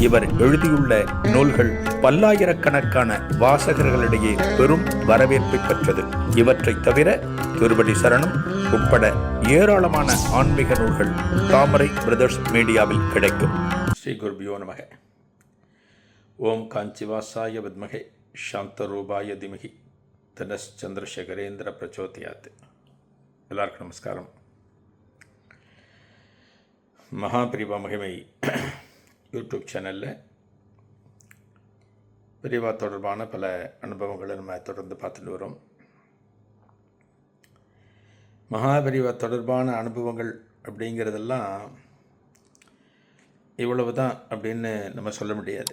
இவர் எழுதியுள்ள நூல்கள் பல்லாயிரக்கணக்கான வாசகர்களிடையே பெரும் வரவேற்பை பெற்றது. இவற்றைத் தவிர திருவடி சரணம் உட்பட ஏராளமான ஆன்மீக நூல்கள் தாமரை பிரதர்ஸ் மீடியாவில் கிடைக்கும். ஸ்ரீ குருபியோ நமக. ஓம் காஞ்சிவாசாய வித்மகே சாந்தரூபாய திமகி. தனஸ் சந்திரசேகரேந்திர பிரச்சோதியாத். எல்லாருக்கும் நமஸ்காரம். மகாபிரிவா மகிமை. யூடியூப் சேனலில் விரிவா தொடர்பான பல அனுபவங்களை நம்ம தொடர்ந்து பார்த்துட்டு வரோம். மகாபிரிவா தொடர்பான அனுபவங்கள் அப்படிங்கிறதெல்லாம் இவ்வளவு தான் அப்படின்னு நம்ம சொல்ல முடியாது.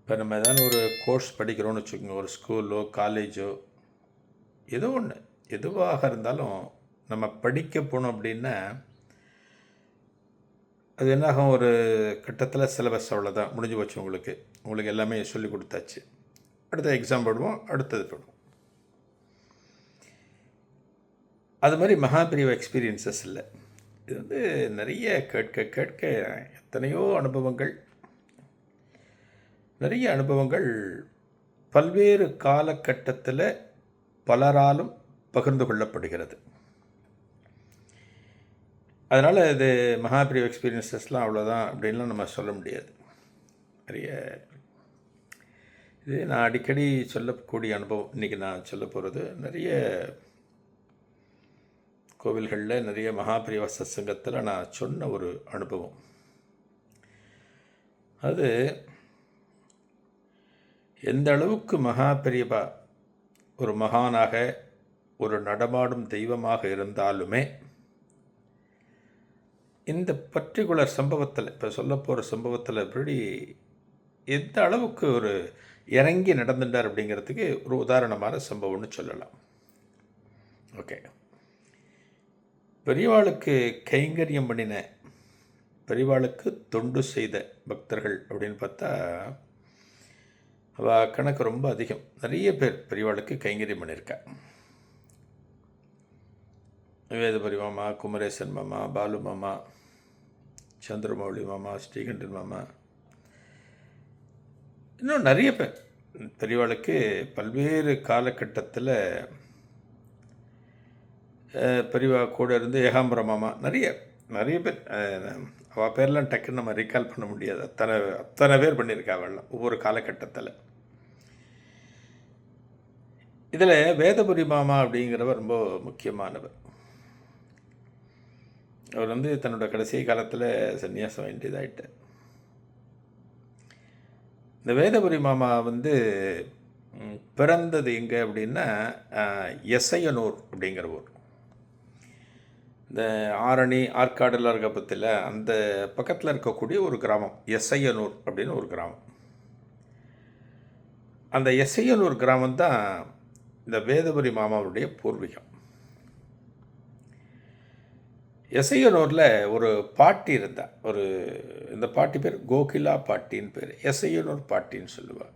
இப்போ நம்ம ஏதாவது ஒரு கோர்ஸ் படிக்கிறோம்னு வச்சுக்கோங்க. ஒரு ஸ்கூலோ காலேஜோ ஏதோ ஒன்று எதுவாக இருந்தாலும் நம்ம படிக்க போனோம் அப்படின்னா அது என்னாகும்? ஒரு கட்டத்தில் சிலபஸ் அவ்வளோதான் முடிஞ்சு போச்சு உங்களுக்கு. உங்களுக்கு எல்லாமே சொல்லி கொடுத்தாச்சு. அடுத்த எக்ஸாம் போடுவோம். அடுத்தது போடுவோம். அது மாதிரி மகாபிரிவ எக்ஸ்பீரியன்சஸ் இல்லை. இது வந்து நிறைய கேட்க கேட்க எத்தனையோ அனுபவங்கள். நிறைய அனுபவங்கள் பல்வேறு காலகட்டத்தில் பலராலும் பகிர்ந்து கொள்ளப்படுகிறது. அதனால் இது மகாபிரிவ எக்ஸ்பீரியன்சஸ்லாம் அவ்வளோதான் அப்படின்லாம் நம்ம சொல்ல முடியாது. நிறைய இது நான் அடிக்கடி சொல்லக்கூடிய அனுபவம். இன்றைக்கி நான் சொல்ல போகிறது நிறைய கோவில்களில் நிறைய மகாபிரிவ சத்சங்கத்தில் நான் சொன்ன ஒரு அனுபவம். அது எந்த அளவுக்கு மகாபிரியபா ஒரு மகானாக ஒரு நடமாடும் தெய்வமாக இருந்தாலுமே இந்த பர்டிகுலர் சம்பவத்தில் இப்போ சொல்ல போகிற சம்பவத்தில் எப்படி எந்த அளவுக்கு ஒரு இறங்கி நடந்துட்டார் அப்படிங்கிறதுக்கு ஒரு உதாரணமான சம்பவம்னு சொல்லலாம். ஓகே பெரியவாளுக்கு கைங்கரியம் பண்ணின பெரியவாளுக்கு தொண்டு செய்த பக்தர்கள் அப்படின்னு பார்த்தா அவள் கணக்கு ரொம்ப அதிகம். நிறைய பேர் பெரியவாளுக்கு கைங்கரியம் பண்ணியிருக்கா. வேதபரி மாமா குமரேசன் மாமா பாலு மாமா சந்திரமௌழி மாமா ஸ்ரீகண்டன் மாமா. இன்னும் நிறைய பேர். பெரியவாளுக்கு பல்வேறு காலகட்டத்தில் பெரியவா கூட இருந்து ஏகாம்பர மாமா நிறைய நிறைய பேர். அவள் பேர்லாம் டக்குன்னு நம்ம ரீகால் பண்ண முடியாது. அத்தனை அத்தனை பேர் பண்ணியிருக்கா அவள்லாம் ஒவ்வொரு காலகட்டத்தில். இதில் வேதபுரி மாமா அப்படிங்கிறவர் ரொம்ப முக்கியமானவர். அவர் வந்து தன்னோட கடைசி காலத்தில் சன்னியாசம் வேண்டியதாயிட்டார். இந்த வேதபுரி மாமா வந்து பிறந்தது எங்கே அப்படின்னா எசையனூர் அப்படிங்கிற ஊர். இந்த ஆரணி ஆற்காடுலாம் இருக்க பற்றியில் அந்த பக்கத்தில் இருக்கக்கூடிய ஒரு கிராமம் எசையனூர் அப்படின்னு ஒரு கிராமம். அந்த எசையனூர் கிராமம் தான் இந்த வேதபுரி மாமாவுடைய பூர்வீகம். எசையனூரில் ஒரு பாட்டி இருந்தா. ஒரு இந்த பாட்டி பேர் கோகிலா பாட்டின்னு பேர். எசையனூர் பாட்டின்னு சொல்லுவாள்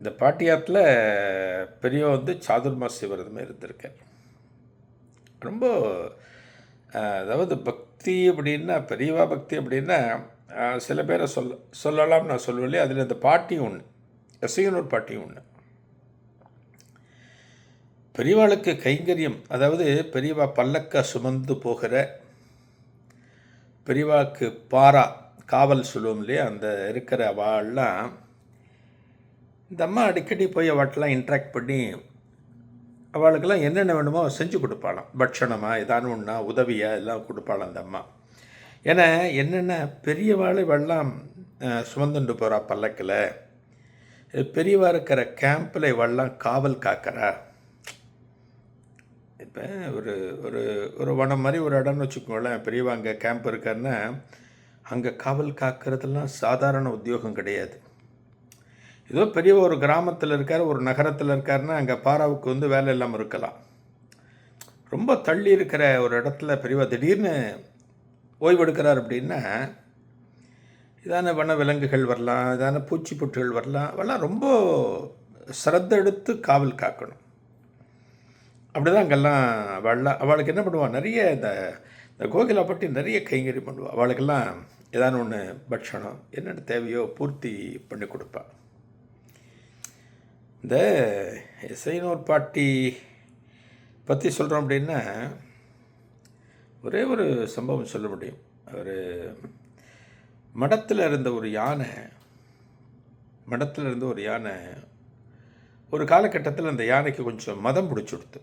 இந்த பாட்டியாத்தில் பெரிய வந்து சாதுர்மாசி விரதமே இருந்திருக்கார். ரொம்ப அதாவது பக்தி அப்படின்னா பெரியவா பக்தி அப்படின்னா சில பேரை சொல்ல சொல்லலாம் நான் சொல்லுவேன் அதில் இந்த பாட்டியும் ஒன்று எஸ்ஐயனூர் பாட்டியும் ஒன்று பெரியவாளுக்கு கைங்கரியம் அதாவது பெரியவா பல்லக்க சுமந்து போகிற பெரியவாக்கு பாரா காவல் சொல்லுவோம் இல்லையா அந்த இருக்கிற வாள்லாம் இந்த அம்மா அடிக்கடி போய் அவட்டெல்லாம் இன்ட்ராக்ட் பண்ணி அவளுக்கெல்லாம் என்னென்ன வேணுமோ செஞ்சு கொடுப்பாளாம். பட்சணமா ஏதானு ஒன்றா உதவியாக எல்லாம் கொடுப்பாளாம் அந்த அம்மா. ஏன்னா என்னென்ன பெரியவாள் வெள்ளம் சுமந்துண்டு போகிறா பல்லக்கில் பெரியவா இருக்கிற கேம்பில் இவெல்லாம் காவல் காக்கிறா. இப்போ ஒரு ஒரு ஒரு வனம் மாதிரி ஒரு இடம்னு வச்சுக்கோங்களேன். பெரியவா அங்கே கேம்ப் இருக்காருன்னா அங்கே காவல் காக்கிறதுலாம் சாதாரண உத்தியோகம் கிடையாது. ஏதோ பெரிய ஒரு கிராமத்தில் இருக்கார் ஒரு நகரத்தில் இருக்காருன்னா அங்கே பாராவுக்கு வந்து வேலை இல்லாமல் இருக்கலாம். ரொம்ப தள்ளி இருக்கிற ஒரு இடத்துல பெரியவா திடீர்னு ஓய்வெடுக்கிறார் அப்படின்னா இதான வன விலங்குகள் வரலாம் இதான பூச்சி புற்றுகள் வரலாம் அவெல்லாம் ரொம்ப சிரத்த எடுத்து காவல் காக்கணும். அப்படி தான் அங்கெல்லாம் அவள்லாம் அவளுக்கு என்ன பண்ணுவாள் நிறைய இந்த இந்த கோகிலா பற்றி நிறைய கைங்கறி பண்ணுவாள் அவளுக்கெல்லாம் ஏதான ஒன்று பட்சணம் என்னென்ன தேவையோ பூர்த்தி பண்ணி கொடுப்பாள் இந்த இசைனூர் பாட்டி பற்றி சொல்கிறோம் அப்படின்னா ஒரே ஒரு சம்பவம் சொல்ல முடியும். ஒரு மடத்தில் இருந்த ஒரு யானை மடத்தில் இருந்த ஒரு யானை ஒரு காலகட்டத்தில் அந்த யானைக்கு கொஞ்சம் மதம் பிடிச்சி கொடுத்து.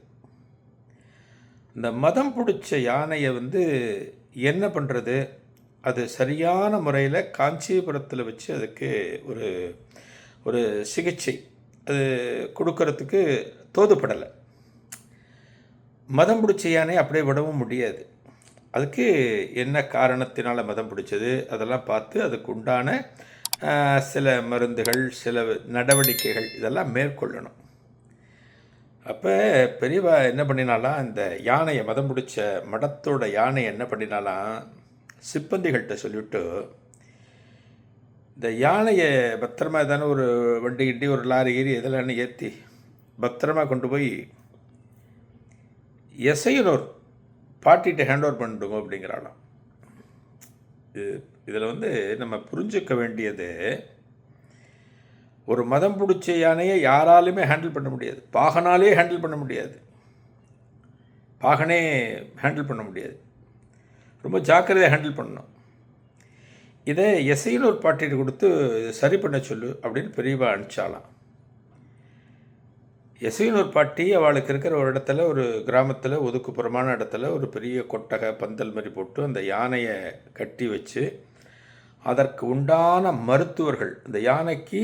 இந்த மதம் பிடிச்ச யானையை வந்து என்ன பண்ணுறது அது சரியான முறையில் காஞ்சிபுரத்தில் வச்சு அதுக்கு ஒரு ஒரு சிகிச்சை. அது கொடுக்கறதுக்கு தோதுப்படலை. மதம் பிடிச்ச யானை அப்படியே விடவும் முடியாது. அதுக்கு என்ன காரணத்தினால் மதம் பிடிச்சது? அதெல்லாம் பார்த்து அதுக்கு உண்டான சில மருந்துகள் சில நடவடிக்கைகள் இதெல்லாம் மேற்கொள்ளணும். அப்போ பெரியவா என்ன பண்ணினாலாம் இந்த யானையை மதம் பிடிச்ச மடத்தோட யானையை என்ன பண்ணினாலாம் சிப்பந்திகள்கிட்ட சொல்லிவிட்டு இந்த யானையை பத்திரமா தானே ஒரு வண்டி கிண்டி ஒரு லாரி கீரி இதெல்லாம் ஏற்றி பத்திரமா கொண்டு போய் எசையனூர் பாட்டிகிட்ட ஹேண்ட் ஓவர் பண்ணிடுங்க அப்படிங்கிறாளாம். இது இதில் வந்து நம்ம புரிஞ்சுக்க வேண்டியது ஒரு மதம் பிடிச்ச யானையை யாராலுமே ஹேண்டில் பண்ண முடியாது. பாகனாலே ஹேண்டில் பண்ண முடியாது. பாகனே ஹேண்டில் பண்ண முடியாது. ரொம்ப ஜாக்கிரதையாக ஹேண்டில் பண்ணணும். இதை எஸ்ஐன்னு ஒரு பாட்டிட்டு கொடுத்து சரி பண்ண சொல்லு அப்படின்னு பெரியவா அனுப்பிச்சாலாம். எசையின் ஒரு பாட்டி அவளுக்கு இருக்கிற ஒரு இடத்துல ஒரு கிராமத்தில் ஒதுக்குப்புறமான இடத்துல ஒரு பெரிய கொட்டகை பந்தல் மாதிரி போட்டு அந்த யானையை கட்டி வச்சு அதற்கு உண்டான மருத்துவர்கள் இந்த யானைக்கு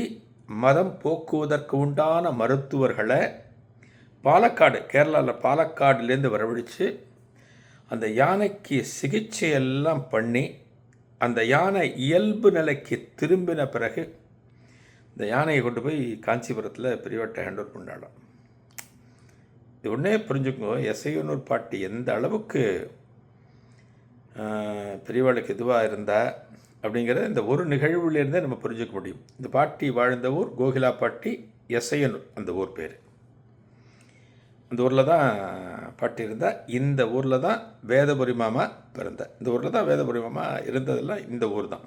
மதம் போக்குவதற்கு உண்டான மருத்துவர்களை பாலக்காடு கேரளாவில் பாலக்காடுலேருந்து வரவழைச்சு அந்த யானைக்கு சிகிச்சை எல்லாம் பண்ணி அந்த யானை இயல்பு நிலைக்கு திரும்பின பிறகு இந்த யானையை கொண்டு போய் காஞ்சிபுரத்தில் பெரியவட்ட ஹேண்ட் ஓவர் பண்ணாலும் இது ஒன்றே புரிஞ்சுக்கோ எஸ்ஐயனூர் பாட்டி எந்த அளவுக்கு பெரியவாளுக்கு இதுவாக இருந்தால் அப்படிங்கிறத இந்த ஒரு நிகழ்வுலேருந்தே நம்ம புரிஞ்சுக்க முடியும். இந்த பாட்டி வாழ்ந்த ஊர் கோகிலா பாட்டி எஸ்ஐயனூர் அந்த ஊர் பேர். அந்த ஊரில் தான் பாட்டி இருந்தால் இந்த ஊரில் தான் வேதபுரி மாமா பிறந்த இந்த ஊரில் தான் வேதபுரி மாமா இருந்ததெல்லாம் இந்த ஊர் தான்.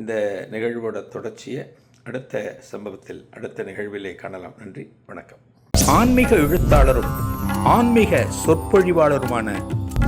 இந்த நிகழ்வோட தொடர்ச்சியை அடுத்த சம்பவத்தில் அடுத்த நிகழ்விலே காணலாம். நன்றி வணக்கம். ஆன்மீக எழுத்தாளரும் ஆன்மீக சொற்பொழிவாளருமான